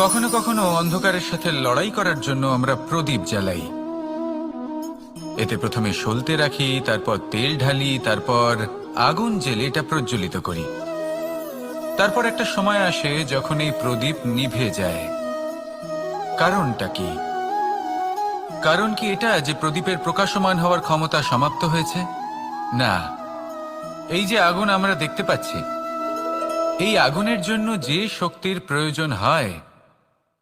কখনো কখনো অন্ধকারের সাথে লড়াই করার জন্য আমরা প্রদীপ জ্বালাই। এতে প্রথমে সলতে রাখি, তারপর তেল ঢালি, তারপর আগুন জেলে এটা প্রজ্বলিত করি। তারপর একটা সময় আসে যখন এই প্রদীপ নিভে যায়। কারণটা কি? কারণ কি এটা যে প্রদীপের প্রকাশমান হওয়ার ক্ষমতা সমাপ্ত হয়েছে? না। এই যে আগুন আমরা দেখতে পাচ্ছি, এই আগুনের জন্য যে শক্তির প্রয়োজন হয়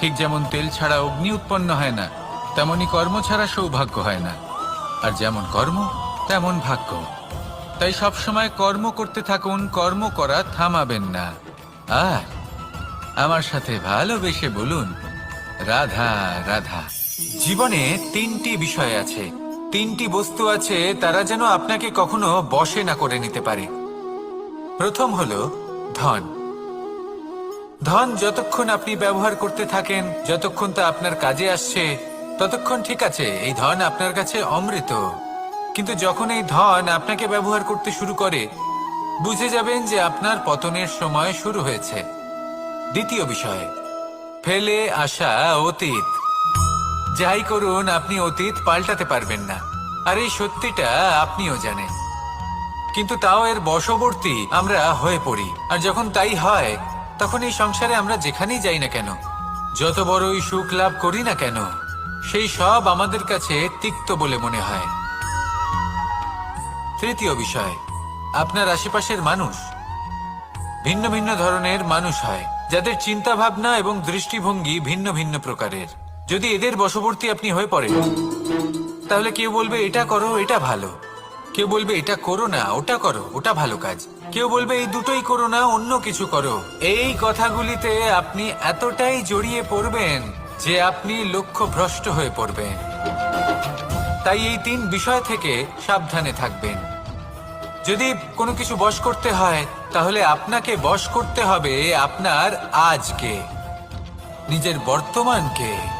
ঠিক যেমন তেল ছাড়া অগ্নি উৎপন্ন হয় না, তেমনি কর্ম ছাড়া সৌভাগ্য হয় না। আর যেমন কর্ম, তেমন ভাগ্য। তাই সবসময় কর্ম করতে থাকুন, কর্ম করা থামাবেন না। আর আমার সাথে ভালোবেসে বলুন, রাধা রাধা। জীবনে তিনটি বিষয় আছে। তিনটি বস্তু আছে, তারা যেন আপনাকে কখনো বশে না করে নিতে পারে। প্রথম হলো ধন। ধন যতক্ষণ আপনি ব্যবহার করতে থাকেন, যতক্ষণ তা আপনার কাজে আসছে, ততক্ষণ ঠিক আছে, এই ধন আপনার কাছে অমৃত। কিন্তু যখন এই ধন আপনাকে ব্যবহার করতে শুরু করে, বুঝে যাবেন যে আপনার পতনের সময় শুরু হয়েছে। দ্বিতীয় বিষয়, ফেলে আসা অতীত। যাই করুন, আপনি অতীত পাল্টাতে পারবেন না। আর এই সত্যিটা আপনিও জানেন। কিন্তু তাও এর বশবর্তী আমরা হয়ে পড়ি। আর যখন তাই হয় তখন এই সংসারে আমরা যেখানেই যাই না কেন, যত বড়ই সুখ লাভ করি না কেন, সেই সব আমাদের কাছে তিক্ত বলে মনে হয়। তৃতীয় বিষয়, আপনার আশেপাশের মানুষ। ভিন্ন ভিন্ন ধরনের মানুষ হয়, যাদের চিন্তা ভাবনা এবং দৃষ্টিভঙ্গি ভিন্ন ভিন্ন প্রকারের। যদি এদের বশবর্তী আপনি হয়ে পড়েন, তাহলে কেউ বলবে, এটা করো, এটা ভালো। কেউ বলবে, এটা করো না, ওটা করো, ওটা ভালো কাজ। কেউ বলবে, এই দুটোই করো না, অন্য কিছু করো। এই কথাগুলিতে আপনি এতটাই জড়িয়ে পড়বেন যে আপনি লক্ষ্য ভ্রষ্ট হয়ে পড়বেন। তাই এই তিন বিষয় থেকে সাবধানে থাকবেন। যদি কোনো কিছু বশ করতে হয়, তাহলে আপনাকে বশ করতে হবে আপনার আজকে, নিজের বর্তমানকে।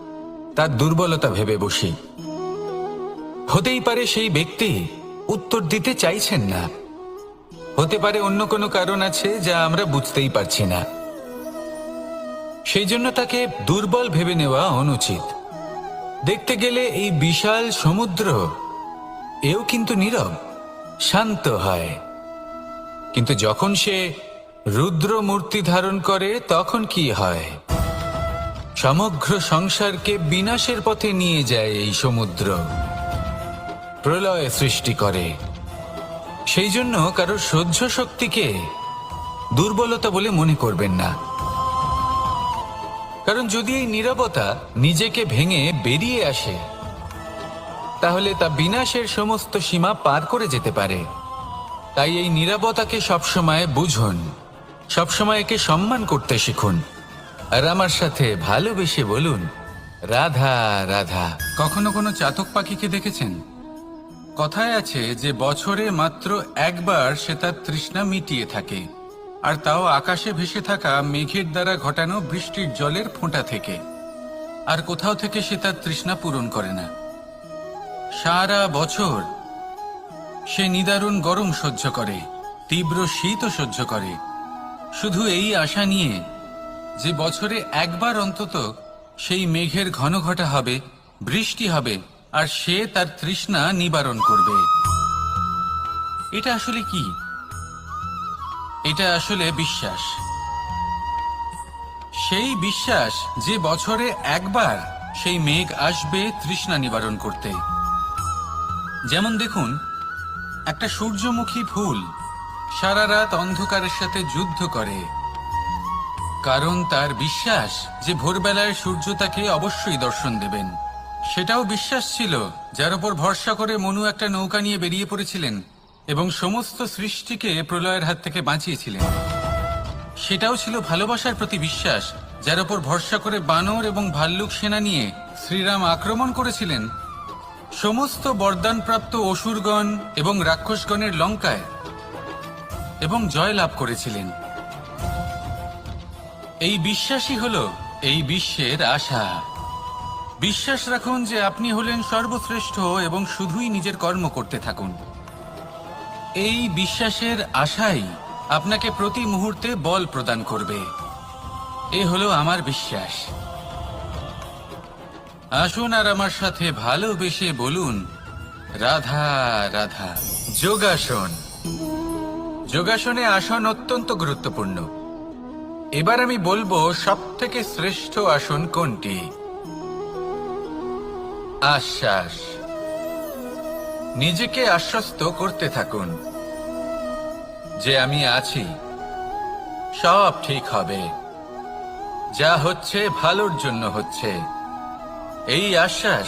তার দুর্বলতা ভেবে বসি। হতেই পারে সেই ব্যক্তি উত্তর দিতে চাইছেন না। হতে পারে অন্য কোনো কারণ আছে যা আমরা বুঝতেই পারছি না। সেই জন্য তাকে দুর্বল ভেবে নেওয়া অনুচিত। দেখতে গেলে এই বিশাল সমুদ্র, এও কিন্তু নীরব, শান্ত হয়। কিন্তু যখন সে রুদ্র মূর্তি ধারণ করে, তখন কি হয়? সমগ্র সংসারকে বিনাশের পথে নিয়ে যায় এই সমুদ্র। প্রলয় সৃষ্টি করে। সেই জন্য কারও সহ্য শক্তিকে দুর্বলতা বলে মনে করবেন না। কারণ যদি এই নীরবতা নিজেকে ভেঙে বেরিয়ে আসে, তাহলে তা বিনাশের সমস্ত সীমা পার করে যেতে পারে। তাই এই নীরবতাকে সবসময় বুঝুন, সবসময় একে সম্মান করতে শিখুন। আর আমার সাথে ভালোবেসে বলুন, রাধা রাধা। কখনো কোনো চাতক পাখিকে দেখেছেন? কথায় আছে যে বছরে মাত্র একবার সে তার তৃষ্ণা মিটিয়ে থাকে, আর তাও আকাশে ভেসে থাকা মেঘের দ্বারা ঘটানো বৃষ্টির জলের ফোঁটা থেকে, আর কোথাও থেকে সে তার তৃষ্ণা পূরণ করে না। সারা বছর সে নিদারুণ গরম সহ্য করে, তীব্র শীতও সহ্য করে। শুধু এই আশা নিয়ে যে বছরে একবার অন্তত সেই মেঘের ঘন ঘটা হবে, বৃষ্টি হবে, আর সে তার তৃষ্ণা নিবারণ করবে। এটা আসলে কি? এটা আসলে বিশ্বাস। সেই বিশ্বাস যে বছরে একবার সেই মেঘ আসবে তৃষ্ণা নিবারণ করতে। যেমন দেখুন, একটা সূর্যমুখী ফুল সারা রাত অন্ধকারের সাথে যুদ্ধ করে। কারণ তার বিশ্বাস যে ভোরবেলায় সূর্য তাকে অবশ্যই দর্শন দেবেন। সেটাও বিশ্বাস ছিল, যার উপর ভরসা করে মনু একটা নৌকা নিয়ে বেরিয়ে পড়েছিলেন এবং সমস্ত সৃষ্টিকে প্রলয়ের হাত থেকে বাঁচিয়েছিলেন। সেটাও ছিল ভালোবাসার প্রতি বিশ্বাস, যার উপর ভরসা করে বানর এবং ভাল্লুক সেনা নিয়ে শ্রীরাম আক্রমণ করেছিলেন। সমস্ত বরদানপ্রাপ্ত অসুরগণ এবং রাক্ষসগণের লঙ্কায় এবং জয় লাভ করেছিলেন। এই বিশ্বাসই হল এই বিশ্বের আশা। বিশ্বাস রাখুন যে আপনি হলেন সর্বশ্রেষ্ঠ এবং শুধুই নিজের কর্ম করতে থাকুন। এই বিশ্বাসের আশাই আপনাকে প্রতি মুহূর্তে বল প্রদান করবে। এ হলো আমার বিশ্বাস। আসুন আর আমার সাথে ভালোবেসে বলুন, রাধা রাধা, যোগাসন। যোগাসনে আসন অত্যন্ত গুরুত্বপূর্ণ। এবার আমি বলব সব থেকে শ্রেষ্ঠ আসন কোনটি? আশ্বাস। নিজেকে আশ্বস্ত করতে থাকুন। যে আমি আছি, সব ঠিক হবে। যা হচ্ছে ভালোর জন্য হচ্ছে। এই আশ্বাস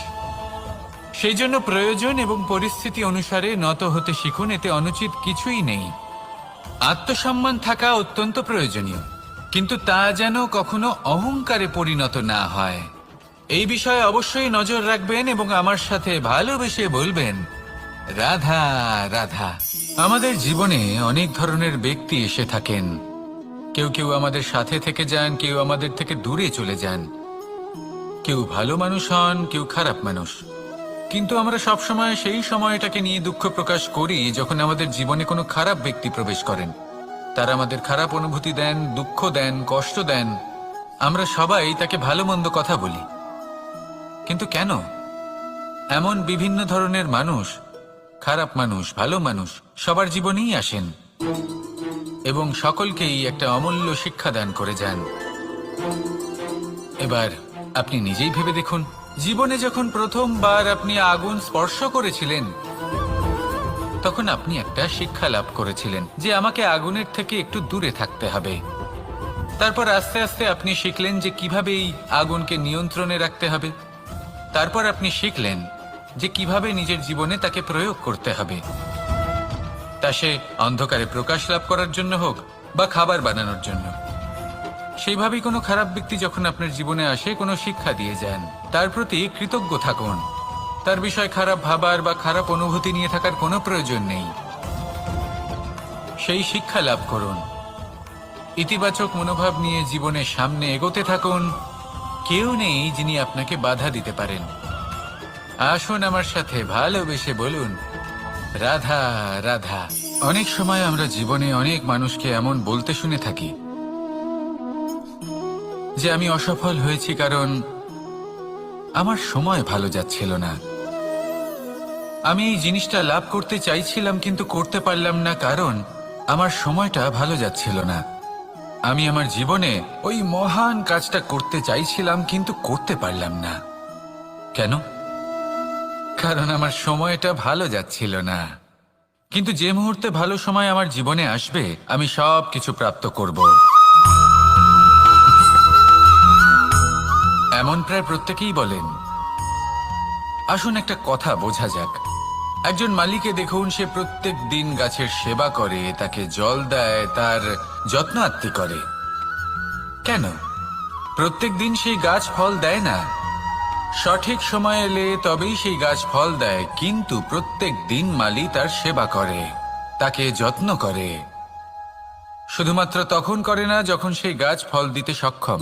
সেই জন্য প্রয়োজন এবং পরিস্থিতি অনুসারে নত হতে শিখুন, এতে অনুচিত কিছুই নেই। আত্মসম্মান থাকা অত্যন্ত প্রয়োজনীয়, কিন্তু তা যেন কখনো অহংকারে পরিণত না হয়। এই বিষয়ে অবশ্যই নজর রাখবেন এবং আমার সাথে ভালোবেসে বলবেন, রাধা রাধা, আমাদের জীবনে অনেক ধরনের ব্যক্তি এসে থাকেন। কেউ কেউ আমাদের সাথে থেকে যান, কেউ আমাদের থেকে দূরে চলে যান। কেউ ভালো মানুষ হন, কেউ খারাপ মানুষ। কিন্তু আমরা সবসময় সেই সময়টাকে নিয়ে দুঃখ প্রকাশ করি যখন আমাদের জীবনে কোনো খারাপ ব্যক্তি প্রবেশ করেন। তারা আমাদের খারাপ অনুভূতি দেন, দুঃখ দেন, কষ্ট দেন। আমরা সবাই তাকে ভালো মন্দ কথা বলি। কিন্তু কেন? এমন বিভিন্ন ধরনের মানুষ, খারাপ মানুষ, ভালো মানুষ সবার জীবনেই আসেন এবং সকলকেই একটা অমূল্য শিক্ষা দান করে যান। এবার আপনি নিজেই ভেবে দেখুন। জীবনে যখন প্রথমবার আপনি আগুন স্পর্শ করেছিলেন, তখন আপনি একটা শিক্ষা লাভ করেছিলেন যে আমাকে আগুনের থেকে একটু দূরে থাকতে হবে। তারপর আস্তে আস্তে আপনি শিখলেন যে কীভাবে এই আগুনকে নিয়ন্ত্রণে রাখতে হবে। তারপর আপনি শিখলেন যে কীভাবে নিজের জীবনে তাকে প্রয়োগ করতে হবে। তা সে অন্ধকারে প্রকাশ লাভ করার জন্য হোক বা খাবার বানানোর জন্য। সেইভাবেই কোনো খারাপ ব্যক্তি যখন আপনার জীবনে আসে, কোনো শিক্ষা দিয়ে যান। তার প্রতি কৃতজ্ঞ থাকুন। তার বিষয় খারাপ ভাবার বা খারাপ অনুভূতি নিয়ে থাকার কোনো প্রয়োজন নেই। সেই শিক্ষা লাভ করুন। ইতিবাচক মনোভাব নিয়ে জীবনের সামনে এগোতে থাকুন। কেউ নেই যিনি আপনাকে বাধা দিতে পারেন। আসুন আমার সাথে ভালোবেসে বলুন, রাধা রাধা। অনেক সময় আমরা জীবনে অনেক মানুষকে এমন বলতে শুনে থাকি। যে আমি অসফল হয়েছি কারণ আমার সময় ভালো যাচ্ছিল না। আমি এই জিনিসটা লাভ করতে চাইছিলাম কিন্তু করতে পারলাম না কারণ আমার সময়টা ভালো যাচ্ছিল না। আমি আমার জীবনে ওই মহান কাজটা করতে চাইছিলাম কিন্তু করতে পারলাম না। কেন? কারণ আমার সময়টা ভালো যাচ্ছিল না। কিন্তু যে মুহূর্তে ভালো সময় আমার জীবনে আসবে, আমি সব কিছু প্রাপ্ত করব। এমন প্রায় প্রত্যেকেই বলেন। আসুন একটা কথা বোঝা যাক। একজন মালিকে দেখুন, সে প্রত্যেক দিন গাছের সেবা করে, তাকে জল দেয়, তার যত্ন আত্মি করে। কেন? প্রত্যেক দিন সেই গাছ ফল দেয় না? সঠিক সময় এলে তবেই সেই গাছ ফল দেয়, কিন্তু প্রত্যেক দিন মালি তার সেবা করে, তাকে যত্ন করে। শুধুমাত্র তখন করে না, যখন সেই গাছ ফল দিতে সক্ষম।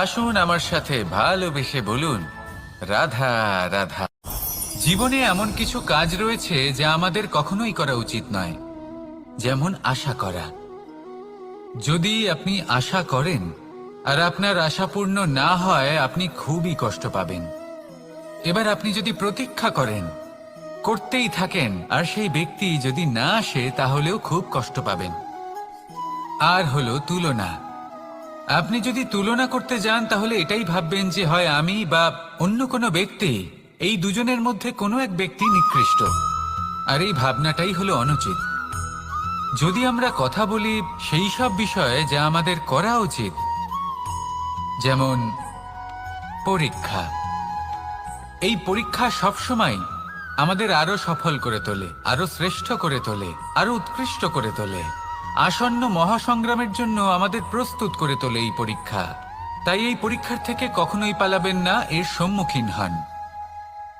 আসুন আমার সাথে ভালোবেসে বলুন, রাধা রাধা। জীবনে এমন কিছু কাজ রয়েছে যা আমাদের কখনোই করা উচিত নয়, যেমন আশা করা। যদি আপনি আশা করেন আর আপনার আশা পূর্ণ না হয়, আপনি খুবই কষ্ট পাবেন। এবার আপনি যদি প্রতীক্ষা করেন, করতেই থাকেন, আর সেই ব্যক্তি যদি না আসে, তাহলেও খুব কষ্ট পাবেন। আর হলো তুলনা। আপনি যদি তুলনা করতে যান, তাহলে এটাই ভাববেন যে, হয় আমি বা অন্য কোনো ব্যক্তি এই দুজনের মধ্যে কোনো এক ব্যক্তি নিকৃষ্ট। আর এই ভাবনাটাই হলো অনুচিত। যদি আমরা কথা বলি সেই সব বিষয়ে যা আমাদের করা উচিত, যেমন পরীক্ষা। এই পরীক্ষা সবসময় আমাদের আরও সফল করে তোলে, আরও শ্রেষ্ঠ করে তোলে, আরও উৎকৃষ্ট করে তোলে। আসন্ন মহাসংগ্রামের জন্য আমাদের প্রস্তুত করে তোলে এই পরীক্ষা। তাই এই পরীক্ষার থেকে কখনোই পালাবেন না, এর সম্মুখীন হন।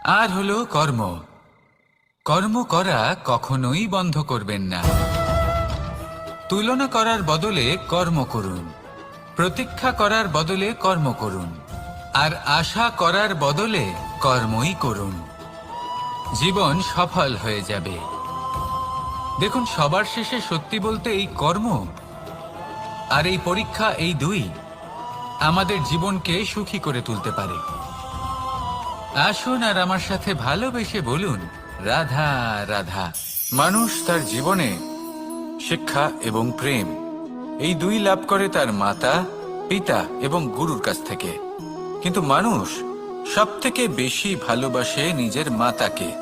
আর হলো কর্ম। কর্ম করা কখনোই বন্ধ করবেন না। তুলনা করার বদলে কর্ম করুন। প্রতীক্ষা করার বদলে কর্ম করুন। আর আশা করার বদলে কর্মই করুন। জীবন সফল হয়ে যাবে। দেখুন, সবার শেষে সত্যি বলতে এই কর্ম আর এই পরীক্ষা এই দুই আমাদের জীবনকে সুখী করে তুলতে পারে। আসুন আর আমার সাথে ভালোবেসে বলুন, রাধা রাধা। মানুষ তার জীবনে শিক্ষা এবং প্রেম, এই দুই লাভ করে তার মাতা, পিতা এবং গুরুর কাছ থেকে। কিন্তু মানুষ সব থেকে বেশি ভালোবাসে নিজের মাতাকে।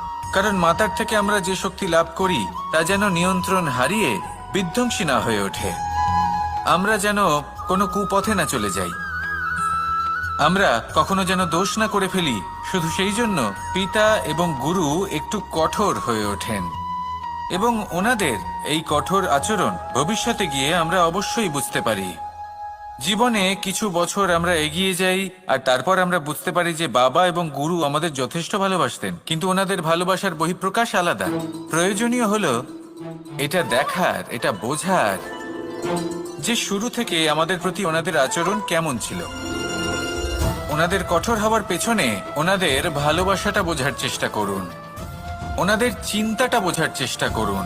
কারণ মাতার থেকে আমরা যে শক্তি লাভ করি, তা যেন নিয়ন্ত্রণ হারিয়ে বিধ্বংসী না হয়ে ওঠে। আমরা যেন কোনো কুপথে না চলে যাই। আমরা কখনো যেন দোষ না করে ফেলি, শুধু সেই জন্য পিতা এবং গুরু একটু কঠোর হয়ে ওঠেন। এবং ওনাদের এই কঠোর আচরণ ভবিষ্যতে গিয়ে আমরা অবশ্যই বুঝতে পারি। জীবনে কিছু বছর আমরা এগিয়ে যাই আর তারপর আমরা বুঝতে পারি যে বাবা এবং গুরু আমাদের যথেষ্ট ভালোবাসতেন, কিন্তু ওনাদের ভালোবাসার বহিঃপ্রকাশ আলাদা। প্রয়োজনীয় হলো এটা দেখার, এটা বোঝার যে শুরু থেকে আমাদের প্রতি ওনাদের আচরণ কেমন ছিল। ওনাদের কঠোর হওয়ার পেছনে ওনাদের ভালোবাসাটা বোঝার চেষ্টা করুন। ওনাদের চিন্তাটা বোঝার চেষ্টা করুন।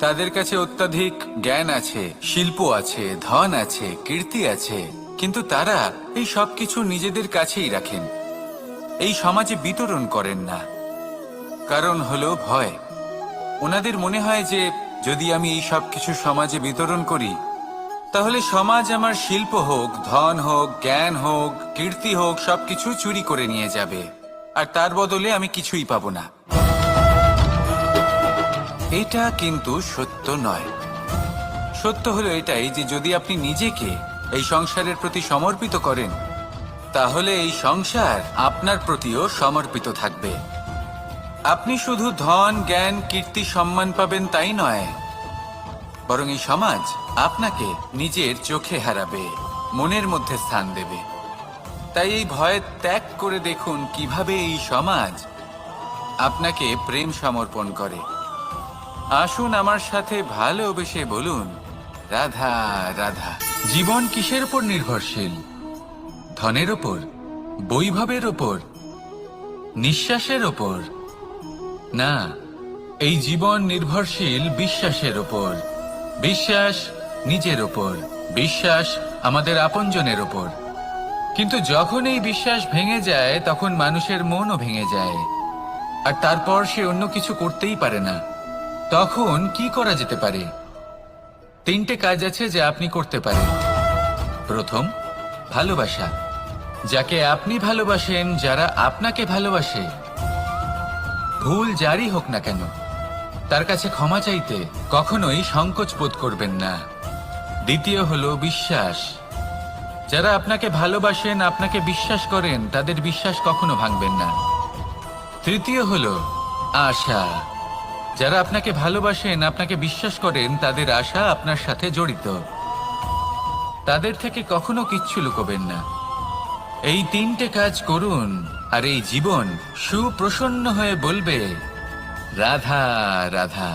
তাদের কাছে অত্যাধিক জ্ঞান আছে, শিল্প আছে, ধন আছে, কীর্তি আছে, কিন্তু তারা এই সবকিছু নিজেদের কাছেই রাখেন। এই সমাজে বিতরণ করেন না। কারণ হলো ভয়। ওনাদের মনে হয় যে, যদি আমি এই সব কিছু সমাজে বিতরণ করি, তাহলে সমাজ আমার শিল্প হোক, ধন হোক, জ্ঞান হোক, কীর্তি হোক, সবকিছু চুরি করে নিয়ে যাবে। আর তার বদলে আমি কিছুই পাবো না। এটা কিন্তু সত্য নয়। সত্য হলো এটাই যে যদি আপনি নিজেকে এই সংসারের প্রতি সমর্পিত করেন, তাহলে এই সংসার আপনার প্রতিও সমর্পিত থাকবে। আপনি শুধু ধন, জ্ঞান, কীর্তি, সম্মান পাবেন তাই নয়, বরং এই সমাজ আপনাকে নিজের চোখে হারাবে, মনের মধ্যে স্থান দেবে। তাই এই ভয় ত্যাগ করে দেখুন কীভাবে এই সমাজ আপনাকে প্রেম সমর্পণ করে। আসুন আমার সাথে ভালোবেসে বলুন, রাধা রাধা। জীবন কিসের উপর নির্ভরশীল? ধনের ওপর বৈভবের ওপর নিঃশ্বাসের ওপর না, এই জীবন নির্ভরশীল বিশ্বাসের ওপর বিশ্বাস নিজের ওপর বিশ্বাস আমাদের আপনজনের ওপর কিন্তু যখন এই বিশ্বাস ভেঙে যায়, তখন মানুষের মনও ভেঙে যায়। আর তারপর সে অন্য কিছু করতেই পারে না। তখন কি করা যেতে পারে? তিনটে কাজ আছে যা আপনি করতে পারেন। প্রথম, ভালোবাসা। যাকে আপনি ভালোবাসেন, যারা আপনাকে ভালোবাসে, ভুল যারই হোক না কেন, তার কাছে ক্ষমা চাইতে কখনোই সংকোচ বোধ করবেন না। দ্বিতীয় হলো বিশ্বাস। যারা আপনাকে ভালোবাসেন, আপনাকে বিশ্বাস করেন, তাদের বিশ্বাস কখনো ভাঙবেন না। তৃতীয় হলো আশা। যারা আপনাকে ভালোবাসেন, আপনাকে বিশ্বাস করেন, তাদের আশা আপনার সাথে জড়িত। তাদের থেকে কখনো কিচ্ছু লুকোবেন না। এই তিনটে কাজ করুন, আর এই জীবন সুপ্রসন্ন হয়ে বলবে, রাধা রাধা।